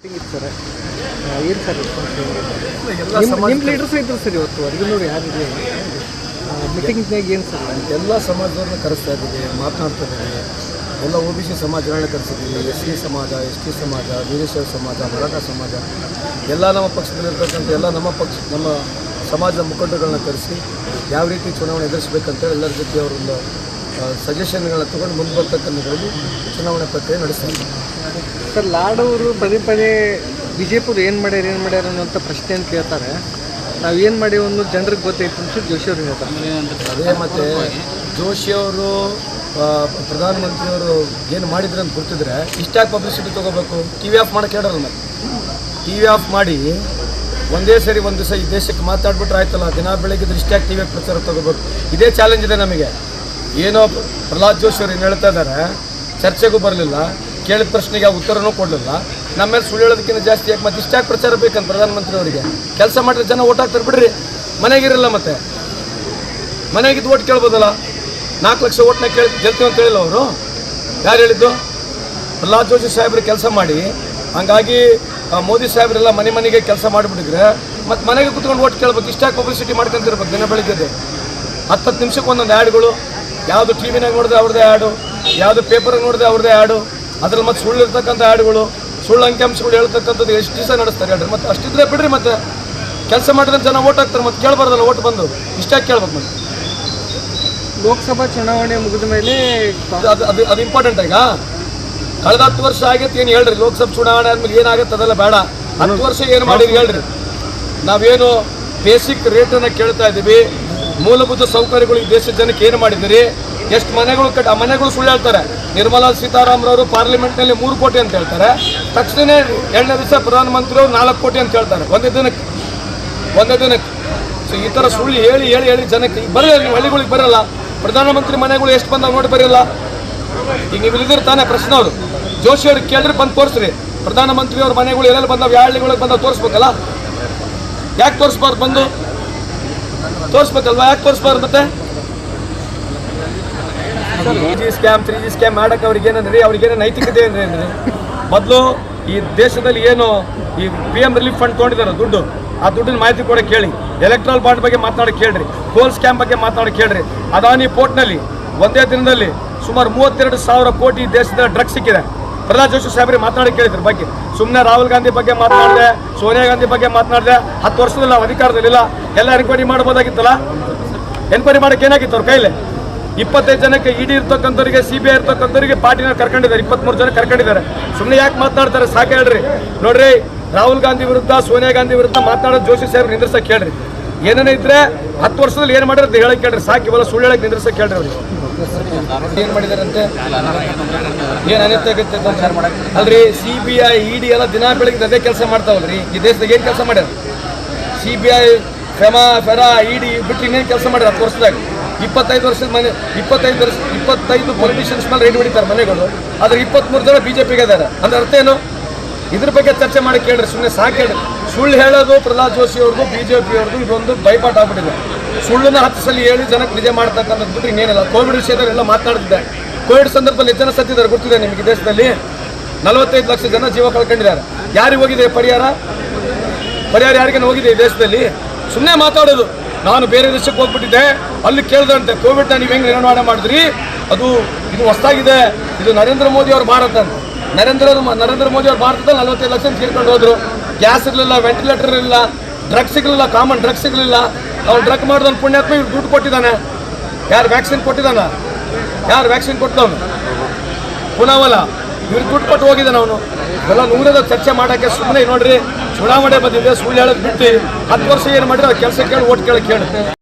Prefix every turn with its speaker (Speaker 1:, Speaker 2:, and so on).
Speaker 1: Sir. ಏನು sir
Speaker 2: ಎಲ್ಲ
Speaker 1: ನಿಮ್ಮ
Speaker 2: ಸಮಾಜ
Speaker 1: ನಿಮ್ಮ ಲೀಡರ್ಸ್ ಇದ್ರು ಸರ್ ಇವತ್ತು ಅರ್ಜುನವ್ರು ಯಾರಿದೆ ಮೀಟಿಂಗ್ನಾಗ ಏನು ಸರ್?
Speaker 2: ಎಲ್ಲ ಸಮಾಜದವ್ರನ್ನ ಕರೆಸ್ತಾ ಇದ್ದೀವಿ ಮಾತನಾಡ್ತಾ ಇದ್ದೀವಿ. ಎಲ್ಲ ಒ ಬಿ ಸಿ ಸಮಾಜಗಳನ್ನ ಕರೆಸಿದ್ದೀವಿ. ಎಸ್ ಸಿ ಸಮಾಜ ಎಸ್ ಟಿ ಸಮಾಜ ವೀರೇಶ್ವರ ಸಮಾಜ ಮರಾಠ ಸಮಾಜ. ಎಲ್ಲ ನಮ್ಮ ಪಕ್ಷದಲ್ಲಿರ್ತಕ್ಕಂಥ ಎಲ್ಲ ನಮ್ಮ ಪಕ್ಷ ನಮ್ಮ ಸಮಾಜದ ಮುಖಂಡಗಳನ್ನ ಕರೆಸಿ ಯಾವ ರೀತಿ ಚುನಾವಣೆ ಎದುರಿಸಬೇಕಂತೇಳಿ ಎಲ್ಲರ ಜೊತೆ ಅವರೊಂದು ಸಜೆಷನ್ಗಳನ್ನ ತೊಗೊಂಡು ಮುಂದೆ ಬರ್ತಕ್ಕಂಥದ್ರಲ್ಲಿ ಚುನಾವಣೆ ಪ್ರಕ್ರಿಯೆ ನಡೆಸ್ತಾ ಇದ್ದೀವಿ
Speaker 1: ಸರ್ ಲಾಡವರು ಪದೇ ಪದೇ ಬಿ ಜೆ ಪಿಯವ್ರು ಏನು ಮಾಡ್ಯಾರ ಏನು ಮಾಡ್ಯಾರ ಅನ್ನೋಂಥ ಪ್ರಶ್ನೆಯನ್ನು ಕೇಳ್ತಾರೆ. ನಾವು ಏನು ಮಾಡೀವಿ ಅನ್ನೋದು ಜನರಿಗೆ ಗೊತ್ತಾಯ್ತು ಅಂತ ಜೋಶಿ ಅವ್ರು ಹೇಳ್ತಾರೆ.
Speaker 2: ಅದೇ ಮತ್ತು ಜೋಶಿಯವರು ಪ್ರಧಾನಮಂತ್ರಿಯವರು ಏನು ಮಾಡಿದ್ರು ಅಂತ ಗೊತ್ತಿದ್ರೆ ಇಷ್ಟಾಗಿ ಪಬ್ಲಿಸಿಟಿ ತೊಗೋಬೇಕು? ಟಿ ವಿ ಆಫ್ ಮಾಡೋಕೆ ಹೇಳೋಲ್ಲ ಮತ್ತೆ. ಟಿ ವಿ ಆಫ್ ಮಾಡಿ ಒಂದೇ ಸರಿ ಒಂದು ದಿವಸ ಈ ದೇಶಕ್ಕೆ ಮಾತಾಡ್ಬಿಟ್ರೆ ಆಯ್ತಲ್ಲ ದಿನ ಬೆಳಗ್ಗೆ ಇಷ್ಟಾಗಿ ಟಿ ವಿ ಪ್ರಚಾರ ತೊಗೋಬೇಕು? ಇದೇ ಚಾಲೆಂಜ್ ಇದೆ ನಮಗೆ. ಏನೋ ಪ್ರಹ್ಲಾದ್ ಜೋಶಿ ಅವ್ರು ಏನು ಹೇಳ್ತಾ ಇದ್ದಾರೆ ಚರ್ಚೆಗೂ ಬರಲಿಲ್ಲ. ಕೇಳಿದ ಪ್ರಶ್ನೆಗೆ ಯಾವ ಉತ್ತರನೂ ಕೊಡಲಿಲ್ಲ. ನಮ್ಮ ಮೇಲೆ ಸುಳ್ಳು ಹೇಳೋದಕ್ಕಿಂತ ಜಾಸ್ತಿ ಯಾಕೆ ಮತ್ತೆ ಇಷ್ಟಾಗಿ ಪ್ರಚಾರ ಬೇಕಂತ ಪ್ರಧಾನಮಂತ್ರಿ ಅವರಿಗೆ ಕೆಲಸ ಮಾಡಿದ್ರೆ ಜನ ಓಟ್ ಹಾಕ್ತಾರೆ ಬಿಡ್ರಿ. ಮನೆಗಿರಲ್ಲ ಮತ್ತೆ. ಮನೆಗಿದ್ದು ಓಟ್ ಕೇಳ್ಬೋದಲ್ಲ? ನಾಲ್ಕು ಲಕ್ಷ ಓಟ್ನ ಕೇಳಿ ಗೆಲ್ತೀವಿ ಅಂತ ಹೇಳಿಲ್ಲ ಅವರು. ಯಾರು ಹೇಳಿದ್ದು? ಪ್ರಹ್ಲಾದ್ ಜೋಶಿ ಸಾಹೇಬ್ರು ಕೆಲಸ ಮಾಡಿ. ಹಂಗಾಗಿ ಆ, ಮೋದಿ ಸಾಹೇಬ್ರೆಲ್ಲ ಮನೆ ಮನೆಗೆ ಕೆಲಸ ಮಾಡಿಬಿಟ್ಟಿದ್ರೆ ಮತ್ತು ಮನೆಗೆ ಕುತ್ಕೊಂಡು ಓಟ್ ಕೇಳ್ಬೇಕು. ಇಷ್ಟಾಗಿ ಪಬ್ಲಿಸಿಟಿ ಮಾಡ್ಕೊಂತಿರ್ಬೇಕು ದಿನ ಬೆಳಿಗ್ಗೆ ಹತ್ತು ಹತ್ತು ನಿಮಿಷಕ್ಕೆ ಒಂದೊಂದು ಆ್ಯಡ್ಗಳು ಯಾವುದು ಟಿ ವಿನಾಗ ನೋಡಿದ್ರೆ ಅವ್ರದ್ದೇ ಆ್ಯಡು ಯಾವುದು ಪೇಪರಾಗ ನೋಡಿದ್ರೆ ಅವ್ರದ್ದೇ ಆ್ಯಡು ಅದ್ರಲ್ಲಿ ಮತ್ತೆ ಸುಳ್ಳು ಇರ್ತಕ್ಕಂಥ ಹಾಡುಗಳು ಸುಳ್ಳು ಅಂಕಿಅಂಶಗಳು ಹೇಳ್ತಕ್ಕಂಥದ್ದು ಎಷ್ಟು ದಿವಸ ನಡೆಸ್ತಾರೆ ಹೇಳ್ರಿ. ಮತ್ತೆ ಅಷ್ಟಿದ್ರೆ ಬಿಡ್ರಿ ಮತ್ತೆ. ಕೆಲಸ ಮಾಡಿದ್ರೆ ಜನ ಓಟ್ ಹಾಕ್ತಾರೆ ಮತ್ತೆ ಕೇಳ್ಬಾರ್ದಲ್ಲ ಓಟ್ ಬಂದು. ಇಷ್ಟಾಗಿ ಕೇಳ್ಬೇಕು ಮತ್ತೆ?
Speaker 1: ಲೋಕಸಭಾ ಚುನಾವಣೆ ಮುಗಿದ ಮೇಲೆ
Speaker 2: ಅದು ಅದು ಅದು ಅದು ಇಂಪಾರ್ಟೆಂಟ್ ಈಗ. ಕಳೆದ ಹತ್ತು ವರ್ಷ ಆಗೈತೆ ಏನು ಹೇಳ್ರಿ. ಲೋಕಸಭಾ ಚುನಾವಣೆ ಆದ್ಮೇಲೆ ಏನಾಗುತ್ತೆ ಅದೆಲ್ಲ ಬೇಡ. ಹತ್ತು ವರ್ಷ ಏನು ಮಾಡಿರಿ ಹೇಳ್ರಿ. ನಾವೇನು ಬೇಸಿಕ್ ರೇಟನ್ನು ಕೇಳ್ತಾ ಇದ್ದೀವಿ. ಮೂಲಭೂತ ಸೌಕರ್ಯಗಳು ಈ ದೇಶದ ಜನಕ್ಕೆ ಏನು ಮಾಡಿದ್ದೀರಿ? ಎಷ್ಟು ಮನೆಗಳು ಕಟ್ಟ ಮನೆಗಳು ಸುಳ್ಳು ಹೇಳ್ತಾರೆ ನಿರ್ಮಲಾ ಸೀತಾರಾಮರವರು ಪಾರ್ಲಿಮೆಂಟ್ನಲ್ಲಿ ಮೂರು ಕೋಟಿ ಅಂತ ಹೇಳ್ತಾರೆ. ತಕ್ಷಣ ಎರಡನೇ ದಿವಸ ಪ್ರಧಾನಮಂತ್ರಿಯವರು ನಾಲ್ಕು ಕೋಟಿ ಅಂತ ಹೇಳ್ತಾರೆ. ಒಂದೇ ದಿನಕ್ಕೆ. ಒಂದೇ ದಿನಕ್ಕೆ. ಸೊ ಈ ಥರ ಸುಳ್ಳು ಹೇಳಿ ಹೇಳಿ ಹೇಳಿ ಜನಕ್ಕೆ ಈಗ ಬರಲ್ಲ, ನೀವು ಹಳ್ಳಿಗಳಿಗೆ ಬರಲ್ಲ. ಪ್ರಧಾನಮಂತ್ರಿ ಮನೆಗಳು ಎಷ್ಟು ಬಂದಾಗ ನೋಡಿ ಬರಲ್ಲ ಈಗ ನೀವು ಇಲ್ಲಿದ್ರೆ ತಾನೇ ಪ್ರಶ್ನೆ ಅವರು ಜೋಶಿ ಅವ್ರಿಗೆ ಕೇಳಿದ್ರೆ ಬಂದು ತೋರಿಸ್ರಿ. ಪ್ರಧಾನಮಂತ್ರಿ ಅವ್ರ ಮನೆಗಳು ಎಲ್ಲೆಲ್ಲ ಬಂದಾವ, ಯಾವ ಹಳ್ಳಿಗಳಿಗೆ ಬಂದಾವ ತೋರಿಸ್ಬೇಕಲ್ಲ. ಯಾಕೆ ತೋರಿಸ್ಬಾರ್ದು ಬಂದು? ತೋರಿಸ್ಬೇಕಲ್ವಾ? ಯಾಕೆ ತೋರಿಸ್ಬಾರ್ದು ಮತ್ತೆ? Three G scam three G scam ಮಾಡಕ್ಕೆ ಅವ್ರಿಗೆ ಏನಂದ್ರಿ? ಅವ್ರಿಗೇನು ನೈತಿಕತೆ ಏನ್ರಿ? ಅಂದ್ರೆ ಮೊದಲು ಈ ದೇಶದಲ್ಲಿ ಏನು ಈ ಪಿ ಎಂ ರಿಲೀಫ್ ಫಂಡ್ ತೊಗೊಂಡಿದ್ದಾರೆ ದುಡ್ಡು. ಆ ದುಡ್ಡಿನ ಮಾಹಿತಿ ಕೂಡ ಕೇಳಿ. ಎಲೆಕ್ಟ್ರಲ್ ಬಾಂಡ್ ಬಗ್ಗೆ ಮಾತನಾಡಕ್ಕೆ ಕೇಳ್ರಿ. ಕೋಲ್ ಸ್ಕ್ಯಾಮ್ ಬಗ್ಗೆ ಮಾತನಾಡಕ್ಕೆ ಕೇಳ್ರಿ. ಅದಾನಿ ಪೋರ್ಟ್ನಲ್ಲಿ ಒಂದೇ ದಿನದಲ್ಲಿ ಸುಮಾರು ಮೂವತ್ತೆರಡು ಸಾವಿರ ಕೋಟಿ ದೇಶದ ಡ್ರಗ್ಸ್ ಸಿಕ್ಕಿದೆ. ಪ್ರಹ್ಲಾದ್ ಜೋಶಿ ಸಾಹೇಬ್ರಿ ಮಾತನಾಡಿ ಕೇಳಿದ್ರು ಬಗ್ಗೆ. ಸುಮ್ಮನೆ ರಾಹುಲ್ ಗಾಂಧಿ ಬಗ್ಗೆ ಮಾತನಾಡಿದೆ, ಸೋನಿಯಾ ಗಾಂಧಿ ಬಗ್ಗೆ ಮಾತನಾಡಿದೆ, ಹತ್ತು ವರ್ಷದಲ್ಲಿ ನಾವು ಅಧಿಕಾರದಲ್ಲಿಲ್ಲ. ಎಲ್ಲ ಎನ್ಕ್ವೈರಿ ಮಾಡ್ಬೋದಾಗಿತ್ತಲ್ಲ ಎನ್ಕ್ವೈರಿ ಮಾಡಕ್ಕೆ ಏನಾಗಿತ್ತು ಅವ್ರ ಕೈಲಿ? ಇಪ್ಪತ್ತೈದು ಜನಕ್ಕೆ ಇಡಿ ಇರ್ತಕ್ಕಂಥವ್ರಿಗೆ ಸಿ ಬಿ ಐ ಇರ್ತಕ್ಕಂಥವ್ರಿಗೆ ಪಾರ್ಟಿನ ಕರ್ಕೊಂಡಿದ್ದಾರೆ. ಇಪ್ಪತ್ಮೂರು ಜನ ಕರ್ಕೊಂಡಿದ್ದಾರೆ. ಸುಮ್ಮನೆ ಯಾಕೆ ಮಾತನಾಡ್ತಾರೆ? ಸಾಕು ಹೇಳ್ರಿ. ನೋಡ್ರಿ ರಾಹುಲ್ ಗಾಂಧಿ ವಿರುದ್ಧ ಸೋನಿಯಾ ಗಾಂಧಿ ವಿರುದ್ಧ ಮಾತನಾಡೋದು ಜೋಶಿ ಸಾಹೇಬ್ರು ನಿಂದ್ರಸಕ್ಕೆ ಹೇಳ್ರಿ. ಏನೇನೇ ಇದ್ರೆ ಹತ್ತು ವರ್ಷದಲ್ಲಿ ಏನು ಮಾಡಿರೋದು ಹೇಳಕ್ಕೆ ಕೇಳ್ರಿ ಸಾಕು ಇವೆಲ್ಲ ಸುಳ್ಳು ಹೇಳಕ್ಕೆ ನಿಂದ್ರಸಕ್ಕೆ ಹೇಳ್ರಿ ಅವ್ರಿಗೆ ಏನು ಮಾಡಿದಾರಂತೆ? ಏನು ಅನಿತ್ಯ? ಅಲ್ರಿ ಸಿ ಬಿ ಐ ಇಡಿ ಎಲ್ಲ ದಿನ ಬೆಳಗ್ಗೆ ಅದೇ ಕೆಲಸ ಮಾಡ್ತಾವಲ್ರಿ. ಈ ದೇಶದಾಗ ಏನು ಕೆಲಸ ಮಾಡ್ಯಾರ? C B I FEMA FERA ED ಬಿಟ್ಟು ಇನ್ನೇನು ಕೆಲಸ ಮಾಡ್ಯಾರ ಹತ್ತು ವರ್ಷದಾಗ? ಇಪ್ಪತ್ತೈದು ವರ್ಷದ ಮನೆ, ಇಪ್ಪತ್ತೈದು ವರ್ಷ, ಇಪ್ಪತ್ತೈದು ಪೊಲಿಟಿಷಿಯನ್ಸ್ ಮೇಲೆ ರೈಡ್ ಹೊಡಿತಾರೆ ಮನೆಗಳು. ಆದರೆ ಇಪ್ಪತ್ತ್ಮೂರು ಜನ ಬಿ ಜೆ ಪಿಗೆ ಇದ್ದಾರೆ ಅಂದ್ರೆ ಅರ್ಥ ಏನು? ಇದ್ರ ಬಗ್ಗೆ ಚರ್ಚೆ ಮಾಡಿ ಕೇಳ್ರಿ ಸುಮ್ಮನೆ ಸಾಕು ಸುಳ್ಳು ಹೇಳೋದು ಪ್ರಹ್ಲಾದ್ ಜೋಶಿ ಅವ್ರಿಗೂ ಬಿ ಜೆ ಪಿ ಅವ್ರಿಗೂ ಇದೊಂದು ಬೈಪಾಟ್ ಆಗ್ಬಿಟ್ಟಿದೆ. ಸುಳ್ಳನ್ನ ಹತ್ತು ಸಲ ಹೇಳಿ ಜನಕ್ಕೆ ನಿಜ ಮಾಡ್ತಕ್ಕಂಥದ್ದು ಬಿಟ್ಟು ಇನ್ನೇನಿಲ್ಲ. ಕೋವಿಡ್ ವಿಷಯದಲ್ಲಿ ಎಲ್ಲ ಮಾತಾಡ್ತಿದ್ದೆ. ಕೋವಿಡ್ ಸಂದರ್ಭದಲ್ಲಿ ಜನ ಸತ್ತಿದ್ದಾರೆ ಗೊತ್ತಿದೆ ನಿಮಗೆ ದೇಶದಲ್ಲಿ? ನಲವತ್ತೈದು ಲಕ್ಷ ಜನ ಜೀವ ಕಳ್ಕೊಂಡಿದ್ದಾರೆ. ಯಾರಿಗೆ ಹೋಗಿದೆ ಪರಿಹಾರ? ಪರಿಹಾರ ಯಾರಿಗೇನು ಹೋಗಿದೆ ಈ ದೇಶದಲ್ಲಿ? ಸುಮ್ಮನೆ ಮಾತಾಡೋದು. ನಾನು ಬೇರೆ ದೇಶಕ್ಕೆ ಹೋಗ್ಬಿಟ್ಟಿದ್ದೆ, ಅಲ್ಲಿ ಕೇಳ್ದಂತೆ ಕೋವಿಡ್ನ ನೀವು ಹೆಂಗೆ ನಿರ್ವಹಣೆ ಮಾಡಿದ್ರಿ? ಅದು ಇದು ಹೊಸ್ದಾಗಿದೆ. ಇದು ನರೇಂದ್ರ ಮೋದಿ ಅವ್ರ ಭಾರತ ಅಂತ. ನರೇಂದ್ರ ನರೇಂದ್ರ ಮೋದಿ ಅವ್ರ ಭಾರತದಲ್ಲಿ ನಲವತ್ತೈದು ಲಕ್ಷ ತೀರ್ಕೊಂಡು ಹೋದ್ರು. ಗ್ಯಾಸ್ ಇರಲಿಲ್ಲ, ವೆಂಟಿಲೇಟರ್ ಇರಲಿಲ್ಲ ಡ್ರಗ್ಸ್ ಸಿಗಲಿಲ್ಲ ಕಾಮನ್ ಡ್ರಗ್ಸ್ ಸಿಗಲಿಲ್ಲ. ಅವ್ರು ಡ್ರಗ್ ಮಾಡಿದವನು ಪುಣ್ಯಾತ್ಮ ಇವ್ರು ದುಡ್ಡು ಕೊಟ್ಟಿದ್ದಾನೆ. ಯಾರು ವ್ಯಾಕ್ಸಿನ್ ಕೊಟ್ಟಿದ್ದಾನ? ಯಾರು ವ್ಯಾಕ್ಸಿನ್ ಕೊಟ್ಟವನು ಪುನವಲ್ಲ ಇವ್ರು ದುಡ್ಡು ಕೊಟ್ಟು ಹೋಗಿದ್ದಾನೆ ಅವನು. ಎಲ್ಲ ನೂರದ ಚರ್ಚೆ ಮಾಡೋಕ್ಕೆ ಸುಮ್ಮನೆ ನೋಡ್ರಿ, ಚುನಾವಣೆ ಬಂದಿದೆ, ಸುಳ್ಳು ಹೇಳೋದು ಬಿಟ್ಟು ಹತ್ತು ವರ್ಷ ಏನು ಮಾಡಿದ್ರೆ ಕೆಲಸ ಕೇಳಿ, ಓಟ್ ಕೇಳಕ್ಕೆ ಕೇಳಿ.